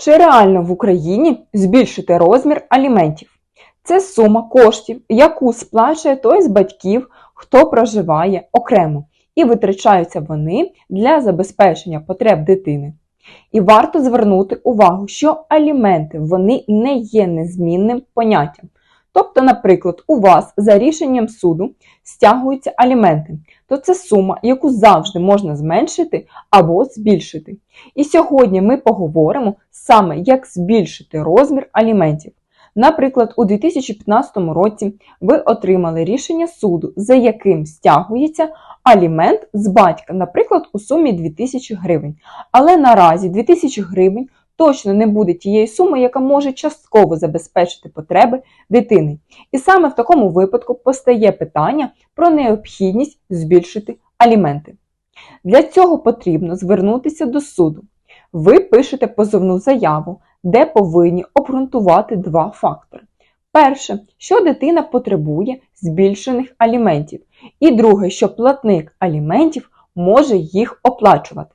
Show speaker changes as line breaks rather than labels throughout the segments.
Чи реально в Україні збільшити розмір аліментів? Це сума коштів, яку сплачує той з батьків, хто проживає окремо, і витрачаються вони для забезпечення потреб дитини. І варто звернути увагу, що аліменти вони не є незмінним поняттям. Тобто, наприклад, у вас за рішенням суду стягуються аліменти, то це сума, яку завжди можна зменшити або збільшити. І сьогодні ми поговоримо саме, як збільшити розмір аліментів. Наприклад, у 2015 році ви отримали рішення суду, за яким стягується алімент з батька, наприклад, у сумі 2000 гривень. Але наразі 2000 гривень точно не буде тієї суми, яка може частково забезпечити потреби дитини. І саме в такому випадку постає питання про необхідність збільшити аліменти. Для цього потрібно звернутися до суду. Ви пишете позовну заяву, де повинні обґрунтувати два фактори. Перше, що дитина потребує збільшених аліментів, і друге, що платник аліментів може їх оплачувати.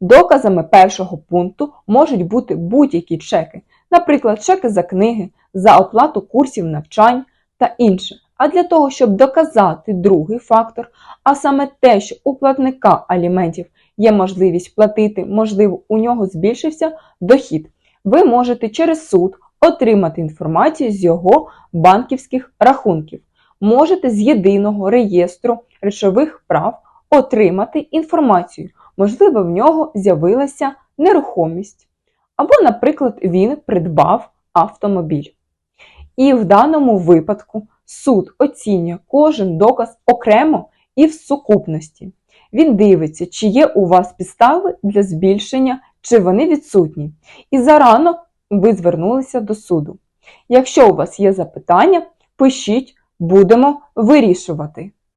Доказами першого пункту можуть бути будь-які чеки, наприклад, чеки за книги, за оплату курсів навчань та інше. А для того, щоб доказати другий фактор, а саме те, що у платника аліментів є можливість платити, можливо, у нього збільшився дохід, ви можете через суд отримати інформацію з його банківських рахунків. Можете з єдиного реєстру речових прав отримати інформацію. Можливо, в нього з'явилася нерухомість. Або, наприклад, він придбав автомобіль. І в даному випадку суд оцінює кожен доказ окремо і в сукупності. Він дивиться, чи є у вас підстави для збільшення, чи вони відсутні. І зарано ви звернулися до суду. Якщо у вас є запитання, пишіть, будемо вирішувати.